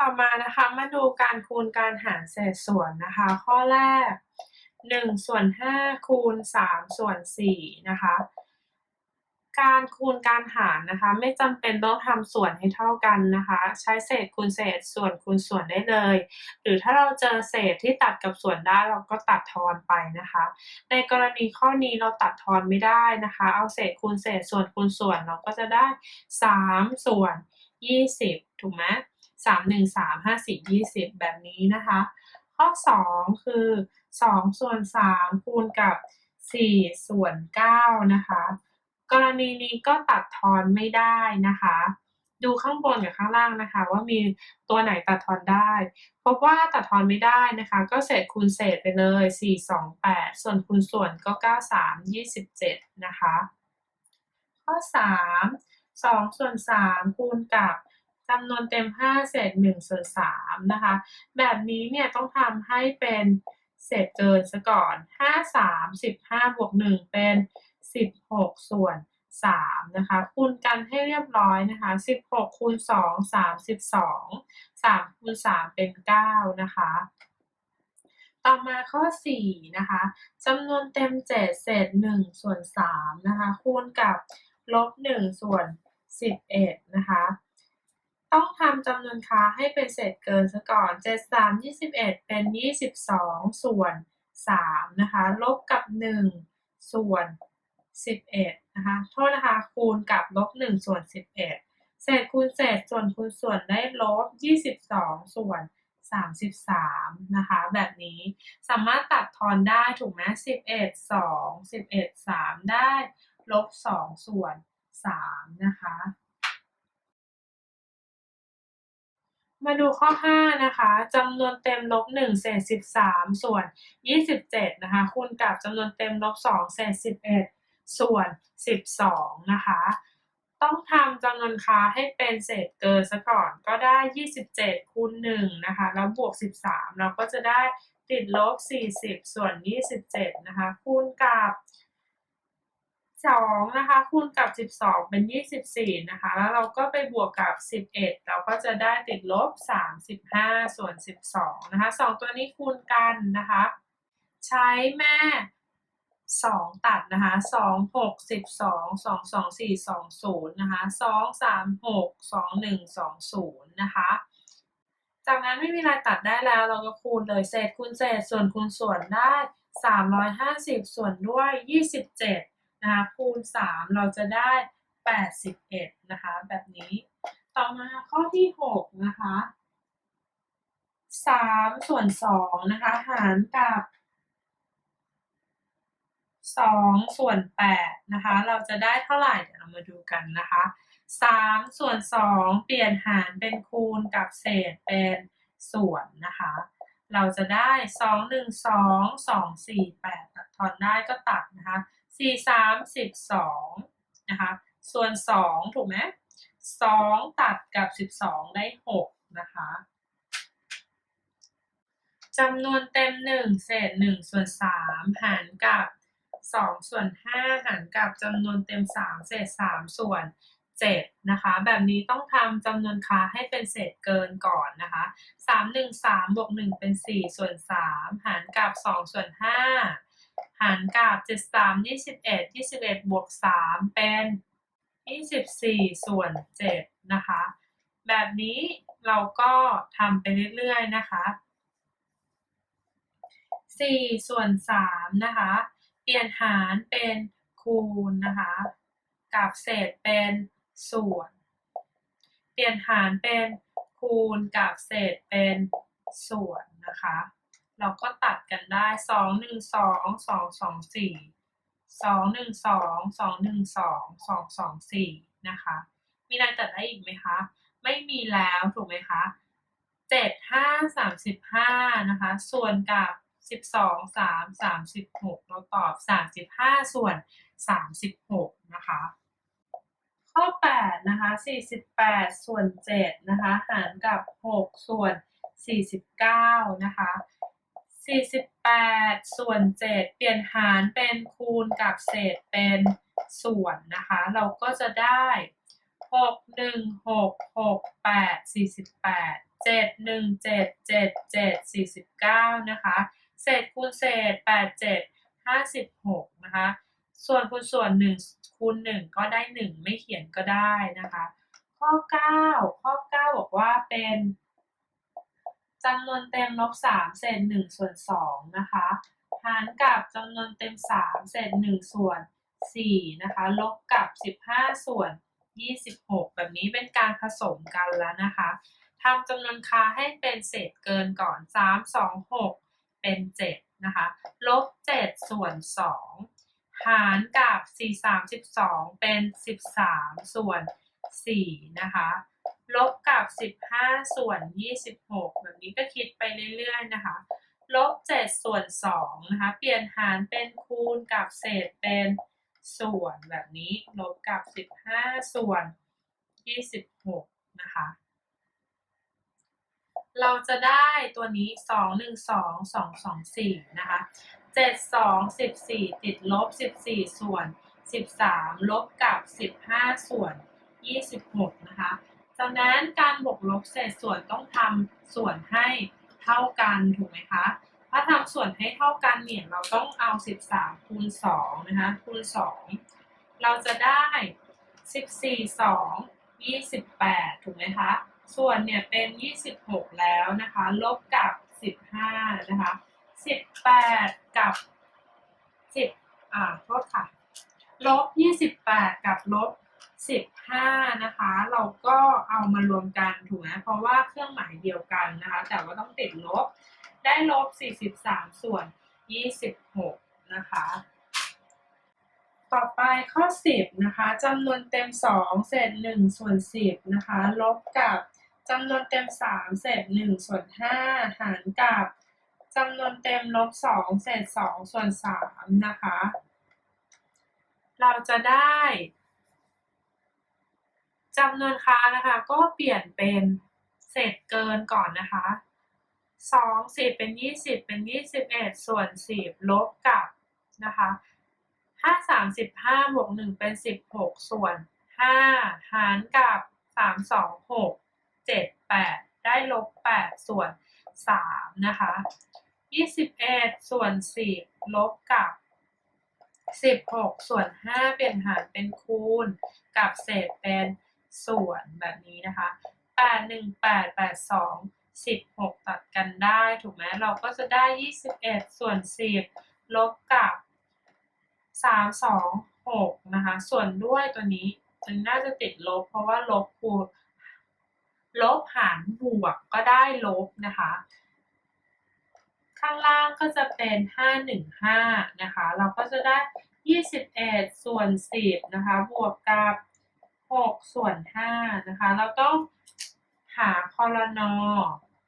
ต่อมานะคะมาดูการคูณการหารเศษส่วนนะคะ ข้อแรก1ส่วน5คูณ3ส่วน4นะคะ การคูณการหารนะคะ ไม่จำเป็นต้องทำส่วนให้เท่ากันนะคะ ใช้เศษคูณเศษส่วนคูณส่วนได้เลย หรือถ้าเราเจอเศษที่ตัดกับส่วนได้เราก็ตัดทอนไปนะคะ ในกรณีข้อนี้เราตัดทอนไม่ได้นะคะ เอาเศษคูณเศษส่วนคูณส่วนเราก็จะได้ 3 ส่วน 20 ถูกไหม สามหนึ่งสามห้าสี่ยี่สิบแบบนี้นะคะ ข้อสองคือสองส่วนสามคูณกับสี่ส่วนเก้านะคะ กรณีนี้ก็ตัดทอนไม่ได้นะคะ ดูข้างบนกับข้างล่างนะคะ ว่ามีตัวไหนตัดทอนได้ พบว่าตัดทอนไม่ได้นะคะ ก็เศษคูณเศษไปเลยสี่สองแปดส่วนคูณส่วนก็เก้าสามยี่สิบเจ็ดนะคะ ข้อสามสองส่วนสามคูณกับ จำนวนเต็ม5เศษ1ส่วน3นะคะ แบบนี้เนี่ยต้องทำให้เป็นเศษเกินซะก่อน 5 3 15บวก1เป็น 16 ส่วน3นะคะคูณกันให้เรียบร้อยนะคะ 16คูณ2 32 3คูณ3เป็น 9 นะคะ ต่อมาข้อ 4 นะคะจำนวนเต็ม 7 เศษ1ส่วน3นะคะ คูณกับลบ1ส่วน11 นะคะ ต้องทำจำนวนค้าให้เป็นเศษเกินซะก่อน7 3 21เป็น22ส่วน3นะคะ ลบกับ1ส่วน11นะคะ โทษนะคะ คูณกับลบ1ส่วน11เศษคูณเศษส่วนคูณส่วนได้ลบ22ส่วน33นะคะ แบบนี้สามารถตัดทอนได้ถูกไหม11 2 11 3ได้ลบ2ส่วน3นะคะ มาดูข้อ 5 นะคะจำนวนเต็มลบ1เศษ13 ส่วน 27 นะคะ คูณกับจำนวนเต็มลบ2เศษ11 ส่วน 12 นะคะ ต้องทำจำนวนค้าให้เป็นเศษเกินซะก่อนก็ได้ 27 คูณ1นะคะ แล้วบวก 13 เราก็จะได้ติดลบ 40 ส่วน 27 นะคะ คูณกับ สองนะคะคูณกับสิบสองเป็นยี่สิบสี่นะคะ แล้วเราก็ไปบวกกับสิบเอ็ดเราก็จะได้ติดลบสามสิบห้าส่วนสิบสองนะคะสองตัวนี้คูณกันนะคะ ใช้แม่สองตัดนะคะสองหกสิบสองสองสองสี่สองศูนย์นะคะสองสามหกสองหนึ่งสองศูนย์นะคะ จากนั้นไม่มีอะไรตัดได้แล้วเราก็คูณเลยเศษคูณเศษส่วนคูณส่วนได้สามร้อยห้าสิบส่วนด้วยยี่สิบเจ็ด นะคะคูณ 3 เราจะได้ 81 นะคะ แบบนี้ ต่อมาข้อที่ 6 นะคะ 3 ส่วน 2 นะคะ หารกับ 2 ส่วน 8 นะคะ เราจะได้เท่าไหร่ เดี๋ยวเรามาดูกันนะคะ 3 ส่วน 2 เปลี่ยนหารเป็นคูณกับเศษเป็นส่วนนะคะ เราจะได้ 2 1 2 2 4 8 ตัดทอนได้ก็ตัดนะคะ สี่สามสิบสองนะคะส่วนสองถูกไหมสองตัดกับสิบสองได้หกนะคะจำนวนเต็มหนึ่งเศษหนึ่งส่วนสามหารกับสองส่วนห้าหารกับจำนวนเต็มสามเศษสามส่วนเจ็ดนะคะ แบบนี้ต้องทำจำนวนค้าให้เป็นเศษเกินก่อนนะคะสามหนึ่งสามบวกหนึ่งเป็นสี่ส่วนสามหารกับสองส่วนห้า หารกับ7 3 21 21บวก3เป็น24ส่วน7นะคะ แบบนี้เราก็ทำไปเรื่อยๆนะคะ4ส่วน3นะคะ เปลี่ยนหารเป็นคูณนะคะกับเศษเป็นส่วน เปลี่ยนหารเป็นคูณกับเศษเป็นส่วนนะคะ เราก็ กันได้สองหนึ่งสองสองสองสี่สองหนึ่งสองสองหนึ่งสองสองสองสี่นะคะ มีอะไรตัดได้อีกไหมคะ ไม่มีแล้วถูกไหมคะเจ็ดห้าสามสิบห้านะคะ ส่วนกับสิบสองสามสามสิบหกเราตอบสามสิบห้าส่วนสามสิบหกนะคะ ข้อแปดนะคะสี่สิบแปดส่วนเจ็ดนะคะ หารกับหกส่วนสี่สิบเก้านะคะ 48 ส่วน 7 เปลี่ยนหารเป็นคูณกับเศษเป็นส่วนนะคะ เราก็จะได้ 6 1 6 6 8 48เจ็ดหนึ่งเจ็ดเจ็ดเจ็ดสี่สิบเก้านะคะ เศษคูณเศษแปดเจ็ดห้าสิบหกนะคะ ส่วนคูณส่วนหนึ่งคูณหนึ่งก็ได้หนึ่งไม่เขียนก็ได้นะคะ ข้อเก้าข้อเก้าบอกว่าเป็น จำนวนเต็มลบสามเศษหนึ่งส่วนสองนะคะหารกับจำนวนเต็มสามเศษหนึ่งส่วนสี่นะคะลบกับสิบห้าส่วนยี่สิบหกแบบนี้เป็นการผสมกันแล้วนะคะทำจำนวนค่าให้เป็นเศษเกินก่อนสามสองหกเป็นเจ็ดนะคะลบเจ็ดส่วนสองหารกับสี่สามสิบสองเป็นสิบสามส่วนสี่นะคะ ลบกับ 15 ส่วน 26 แบบนี้ก็คิดไปเรื่อยๆนะคะลบ 7 ส่วน2นะคะ เปลี่ยนหารเป็นคูณกับเศษเป็นส่วนแบบนี้ลบกับ 15 ส่วน 26 นะคะ เราจะได้ตัวนี้ 2 1 2 2 2 4 นะคะ 7 2 14 ติดลบ 14 ส่วน 13 ลบกับ 15 ส่วน 26 นะคะ จากนั้นการบวกลบเศษส่วนต้องทำส่วนให้เท่ากันถูกไหมคะ ถ้าทำส่วนให้เท่ากันเนี่ยเราต้องเอา 13คูณ2นะคะคูณ2 เราจะได้ 14 2 28 ถูกไหมคะ ส่วนเนี่ยเป็น 26 แล้วนะคะ ลบกับ 15 นะคะ 18 กับ 10 อ่า โทษค่ะ ลบ 28 กับลบ 15 นะคะ เราก็เอามารวมกันถูกไหมเพราะว่าเครื่องหมายเดียวกันนะคะ แต่ว่าต้องติดลบ ได้ลบ 43 ส่วน 26 นะคะ ต่อไปข้อ 10 นะคะจำนวนเต็ม 2 เศษ 1 ส่วน 10 นะคะ ลบกับจำนวนเต็ม 3 เศษ 1 ส่วน 5 หารกับจำนวนเต็มลบ 2 เศษ 2 ส่วน 3 นะคะ เราจะได้ จำนวนค้านะคะ ก็เปลี่ยนเป็นเศษเกินก่อนนะคะสองสิบเป็นยี่สิบเป็นยี่สิบเอ็ดส่วนสิบลบกับนะคะห้าสามสิบห้าบวกหนึ่งเป็นสิบหกส่วนห้าหารกับสามสองหกเจ็ดแปดได้ลบแปดส่วนสามนะคะยี่สิบเอ็ดส่วนสิบลบกับสิบหกส่วนห้าเปลี่ยนหารเป็นคูณ กับเศษเป็น ส่วนแบบนี้นะคะแปดหนึ่งแปดแปดสองสิบหกตัดกันได้ถูกไหมเราก็จะได้ยี่สิบเอ็ดส่วนสิบลบกับสามสองหกนะคะส่วนด้วยตัวนี้มันน่าจะติดลบ เพราะว่าลบคูณลบหารบวกก็ได้ลบนะคะ ข้างล่างก็จะเป็นห้าหนึ่งห้านะคะ เราก็จะได้ยี่สิบเอ็ดส่วนสิบนะคะ บวกกับ 6 ส่วน 5 นะคะ เราต้องหาคอรนอ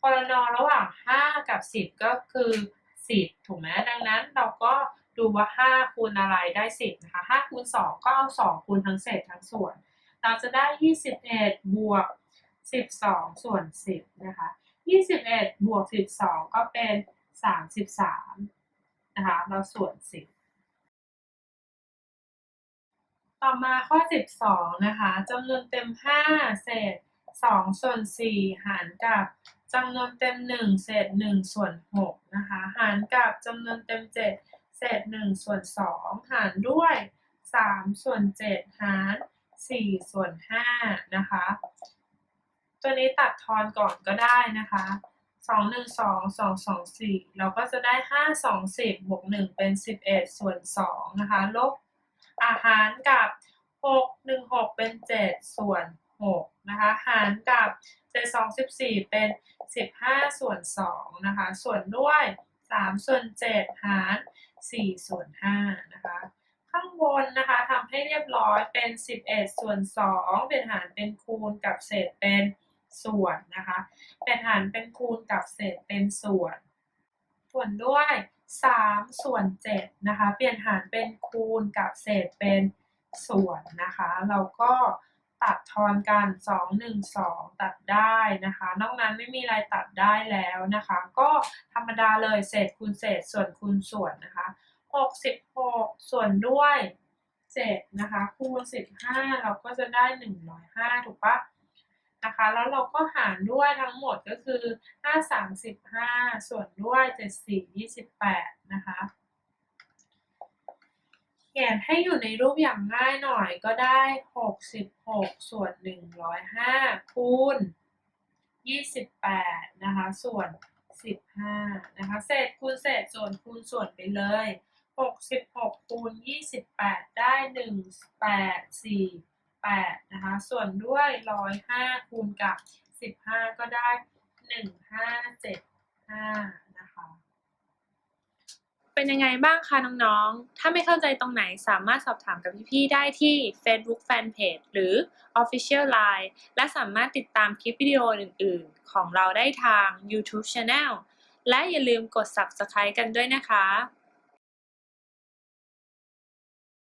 คอรนอระหว่าง 5 กับ 10 ก็คือ 10 ถูกไหมดังนั้นเราก็ดูว่า 5 คูณอะไรได้ 10 นะคะ 5 คูณ 2 ก็เอา 2 คูณทั้งเศษทั้งส่วน เราจะได้ 21 บวก 12 ส่วน 10 นะคะ 21 บวก 12 ก็เป็น 33 นะคะ เราส่วน 10 ต่อมาข้อ 12 นะคะจำนวนเต็ม 5 เศษ 2 ส่วน 4 หารกับจำนวนเต็ม 1 เศษ 1 ส่วน 6 นะคะ หารกับจำนวนเต็ม 7 เศษ 1 ส่วน 2 หารด้วย 3 ส่วน 7 หาร 4 ส่วน 5 นะคะ ตัวนี้ตัดทอนก่อนก็ได้นะคะสองหนึ่งสองสองสองสี่เราก็จะได้ห้าสองสิบบวกหนึ่งเป็นสิบเอ็ดส่วนสองนะคะ ลบ อาหารกับหกหนึ่งหกเป็นเจ็ดส่วนหกนะคะหารกับเจ็ดสองสิบสี่เป็นสิบห้าส่วนสองนะคะส่วนด้วยสามส่วนเจ็ดหารสี่ส่วนห้านะคะข้างบนนะคะทำให้เรียบร้อยเป็นสิบเอ็ดส่วนสองเป็นหารเป็นคูณกับเศษเป็นส่วนนะคะ เป็นหารเป็นคูณกับเศษเป็นส่วน ส่วนด้วย 3 ส่วน 7 นะคะ เปลี่ยนหารเป็นคูณกับเศษเป็นส่วนนะคะ เราก็ตัดทอนกัน 2 1 2 ตัดได้นะคะ นอกนั้นไม่มีอะไรตัดได้แล้วนะคะ ก็ธรรมดาเลยเศษคูณเศษส่วนคูณส่วนนะคะ 66 ส่วนด้วย7นะคะ คูณ 15 เราก็จะได้ 105 ถูกปะ นะคะ แล้วเราก็หารด้วยทั้งหมดก็คือ 5 35 ส่วนด้วย 74 28 นะคะเขียนให้อยู่ในรูปอย่างง่ายหน่อยก็ได้ 66 ส่วน 105 คูณ 28 นะคะ ส่วน 15 นะคะ เศษคูณเศษส่วนคูณส่วนไปเลย 66 คูณ 28 ได้ 8นะคะ ส่วนด้วย 105 คูณกับ 15 ก็ได้ 1575 นะคะ เป็นยังไงบ้างคะน้องๆ ถ้าไม่เข้าใจตรงไหนสามารถสอบถามกับพี่ๆ ได้ที่ Facebook Fanpage หรือ Official Line และสามารถติดตามคลิปวิดีโออื่นๆ ของเราได้ทาง YouTube Channel และอย่าลืมกด Subscribe กันด้วยนะคะ